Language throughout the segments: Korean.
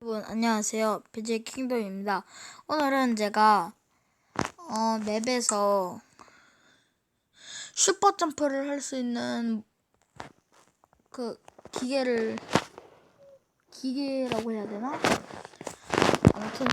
여러분 안녕하세요. BJ 킹덤입니다. 오늘은 제가 어, 맵에서 슈퍼 점프를 할 수 있는 그 기계를 기계라고 해야 되나? 아무튼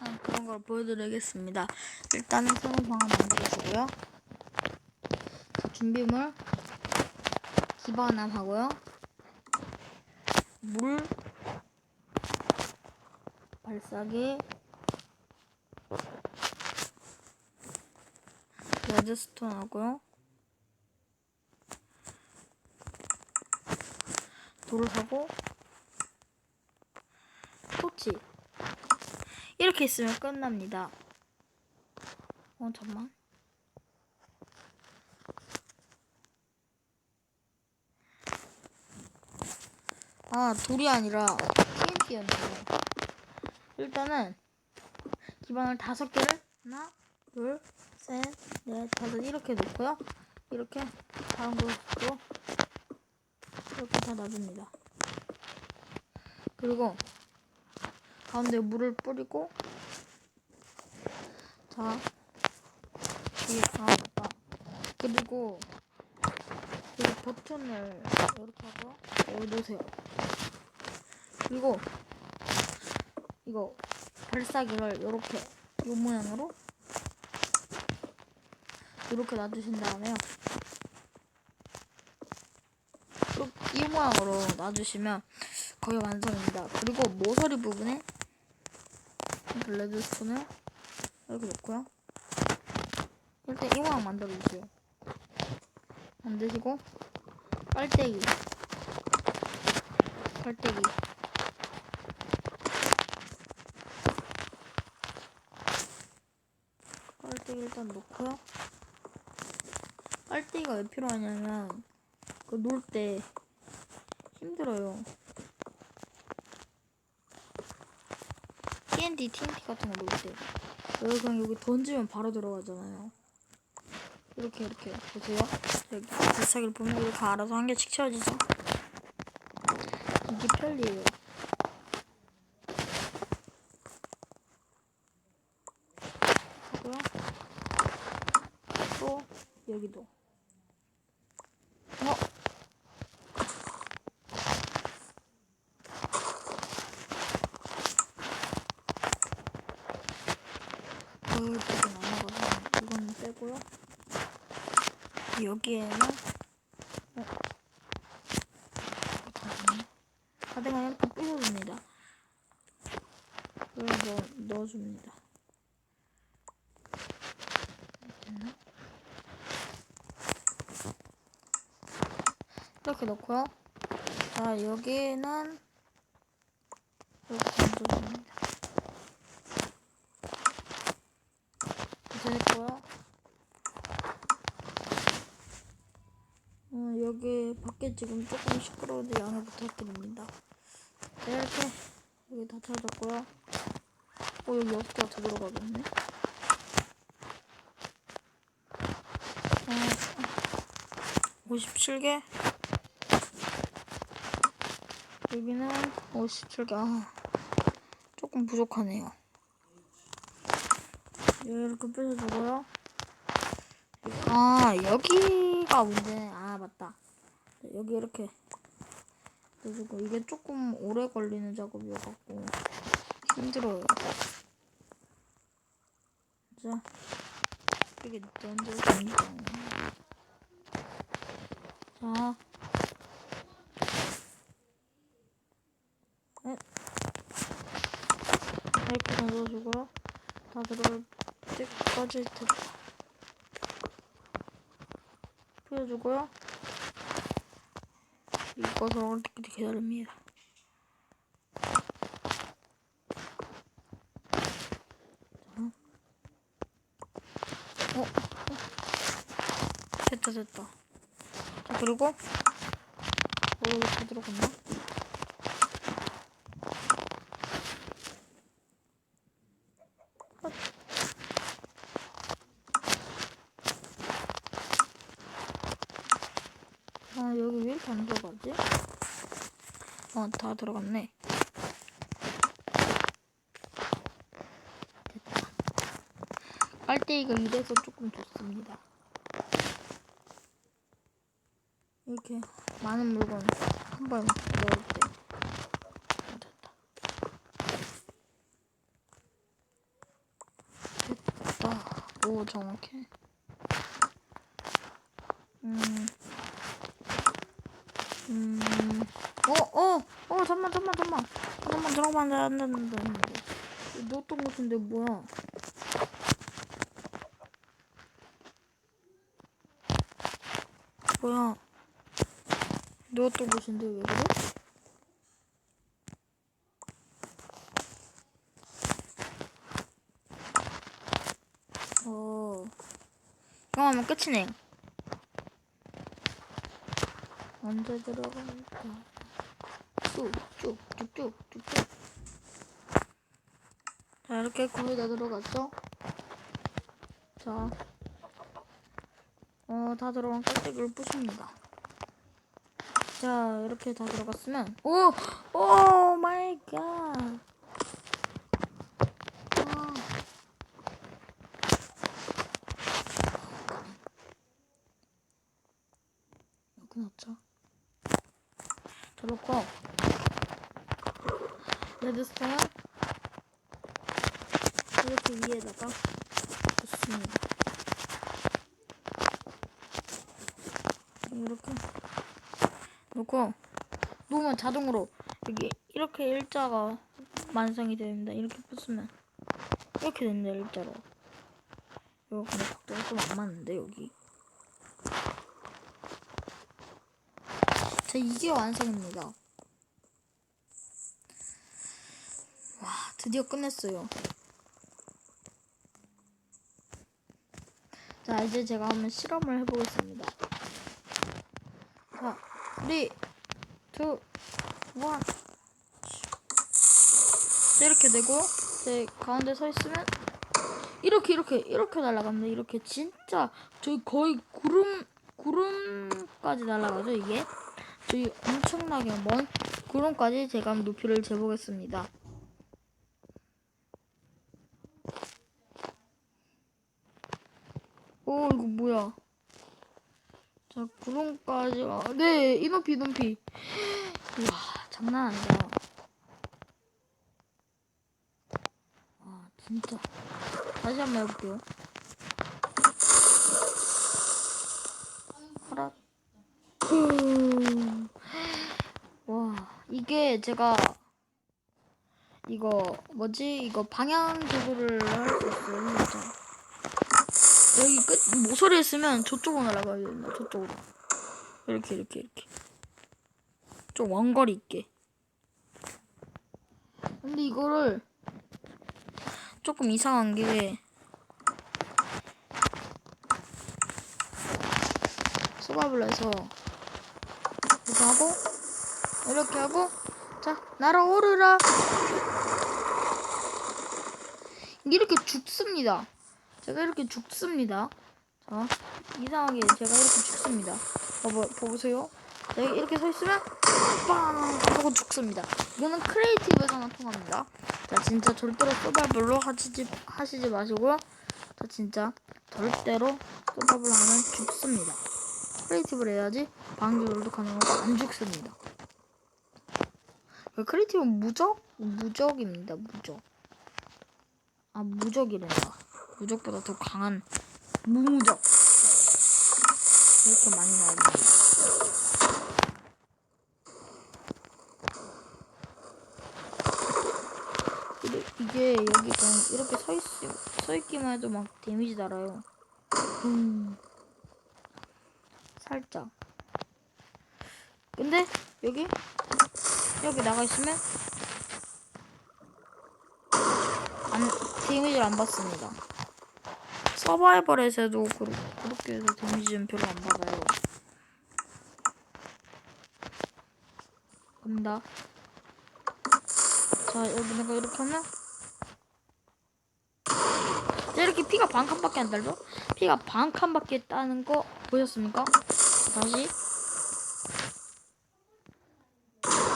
아, 그런 걸 보여드리겠습니다. 일단은 새로운 방을 만들어주고요. 준비물 기반함 하고요. 물 발사기. 레드스톤 하고요. 돌을 하고 토치. 이렇게 있으면 끝납니다. 어 잠만. 아 돌이 아니라 TNT였네요 일단은 기반을 다섯 개를 하나, 둘, 셋, 넷, 다섯 이렇게 놓고요. 이렇게 다음 곳으로 이렇게 다 놔줍니다. 그리고 가운데 물을 뿌리고 자, 이, 아 맞다. 그리고 여기 버튼을 이렇게 하고 여기 놓으세요. 그리고 이거 발사기를 이렇게 이 모양으로 이렇게 놔주신 다음에요. 이 모양으로 놔주시면 거의 완성입니다. 그리고 모서리 부분에 블레드스톤을 이렇게 놓고요. 일단 이 모양 만들어주세요. 만드시고 빨대기 빨대기 빨대기 일단 놓고요. 빨대기가 왜 필요하냐면 그 놀 때 힘들어요. TNT, TNT 같은 거놀 때. 여기 그냥 여기 던지면 바로 들어가잖아요. 이렇게 이렇게 보세요. 여기 발사기를 보면 이렇게 알아서 한 개씩 채워지죠. 이게 편리해요. 또 여기도. 어? 여기에는 어? 잠깐만요. 가득만 이렇게 뿌려줍니다. 그래서 넣어줍니다. 이렇게 넣고요. 자, 여기는 이렇게 던져줍니다. 됐고요. 어, 여기 밖에 지금 조금 시끄러운데 양해 부탁드립니다. 자, 이렇게 여기 다 찾았고요. 어, 여기 개가 더 들어가겠네. 어, 57개. 여기는 57개. 아, 조금 부족하네요. 이렇게 빼줘주고요. 아, 여기가 문제. 아, 맞다. 여기 이렇게 해주고 이게 조금 오래 걸리는 작업이어갖고 힘들어요. 자, 이게 던져줍니다. 자. 이렇게 던져주고요. 다 들어갈 때까지 다 뿌려주고요. 이거 들어갈 때까지 기다립니다. 자. 어? 어? 됐다 됐다. 자 그리고 어 이거 다 들어갔나? 어, 다 들어갔네. 됐다. 깔때기가 이래서 조금 좋습니다. 이렇게 많은 물건 한 번 넣을 때. 됐다. 됐다. 오, 정확해. 음. 음. 어, 어, 어, 잠만, 잠만, 잠만. 잠만 들어가면 안 돼. 넣었던 것 같은데, 뭐야. 뭐야. 넣었던 곳인데, 왜 그래? 어. 하면 끝이네. 언제 들어갈까? 쭉쭉쭉쭉쭉쭉. 자 이렇게 거의 다 들어갔죠? 자, 어 다 들어간 깔때기를 부숩니다. 자 이렇게 다 들어갔으면 오, 오 마이 갓. 와. 여기 넣자. 자 놓고 레드스톤 이렇게 위에다가 넣습니다. 이렇게 놓고 놓으면 자동으로 여기 이렇게 일자가 완성이 됩니다. 이렇게 붙으면 이렇게 됩니다. 일자로. 이거 근데 각도가 좀 안 맞는데 여기. 자 이게 완성입니다. 드디어 끝냈어요. 자 이제 제가 한번 실험을 해보겠습니다. 자, 3, 2, 1. 자, 이렇게 되고, 제 가운데 서 있으면, 이렇게, 이렇게, 이렇게 날아갑니다. 이렇게 진짜, 저희 거의 구름, 구름까지 날아가죠, 이게? 저희 엄청나게 먼 구름까지 제가 높이를 재보겠습니다. 오, 이거 뭐야. 자, 구름까지, 가- 네, 이 높이, 이 높이. 우와, 장난 아니다. 아, 진짜. 다시 한 번 해볼게요. 하라. 음. 와, 이게 제가, 이거, 뭐지? 이거 방향 조절을 할수 있어요. 여기 끝 모서리에 쓰면 저쪽으로 날아가야 된다. 저쪽으로. 이렇게 이렇게 이렇게. 좀 원거리 있게. 근데 이거를 조금 이상한 게 서바블에서 이렇게 하고 이렇게 하고 자 날아오르라 이렇게 죽습니다. 제가 이렇게 죽습니다. 자, 이상하게 제가 이렇게 죽습니다. 봐봐, 봐보세요. 네, 이렇게 서 있으면 빵 하고 죽습니다. 이거는 크리에이티브에서만 통합니다. 자, 진짜 절대로 서바이벌로 하시지 하시지 마시고요. 자, 진짜 절대로 서바이벌 하면 죽습니다. 크리에이티브를 해야지 방조절도 가능하고 안 죽습니다. 그 크리에이티브는 무적? 무적입니다. 무적. 아 무적이란다. 무적보다 더 강한 무무적 이렇게 많이 나옵니다. 이게 여기 그냥 이렇게 서 있, 서 있기만 해도 막 데미지 달아요. 음. 살짝. 근데 여기 여기 나가 있으면 안 데미지를 안 받습니다. 서바이벌에서도 그렇, 그렇게 해서 데미지는 별로 안 받아요. 갑니다. 자, 여기 내가 이렇게 하면 자, 이렇게 피가 반 칸밖에 안 달죠? 피가 반 칸밖에 따는 거 보셨습니까? 다시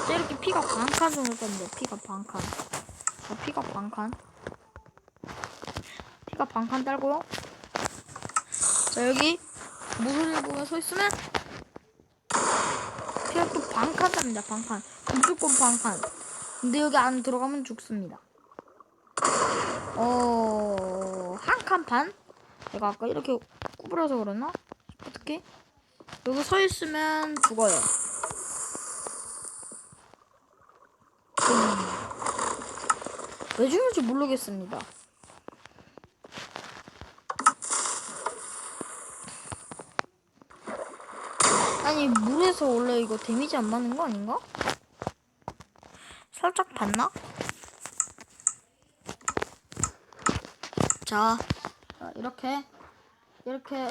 자, 이렇게 피가 반 칸 정도 답니다. 피가 반 칸. 자, 피가 반 칸. 피가 반칸 달고요. 자 여기 무슨 부분에 서 있으면 피가 또 반칸 답니다. 반칸. 무조건 반칸. 근데 여기 안 들어가면 죽습니다. 어, 한 칸 반? 제가 아까 이렇게 구부려서 그랬나? 어떻게? 여기 서 있으면 죽어요. 음. 왜 죽는지 모르겠습니다. 물에서 원래 이거 데미지 안 받는 거 아닌가? 살짝 봤나? 자, 자, 이렇게 이렇게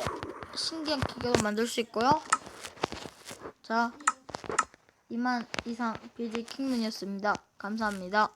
신기한 기계도 만들 수 있고요. 자, 이만 이상 BJ 킹문이었습니다. 감사합니다.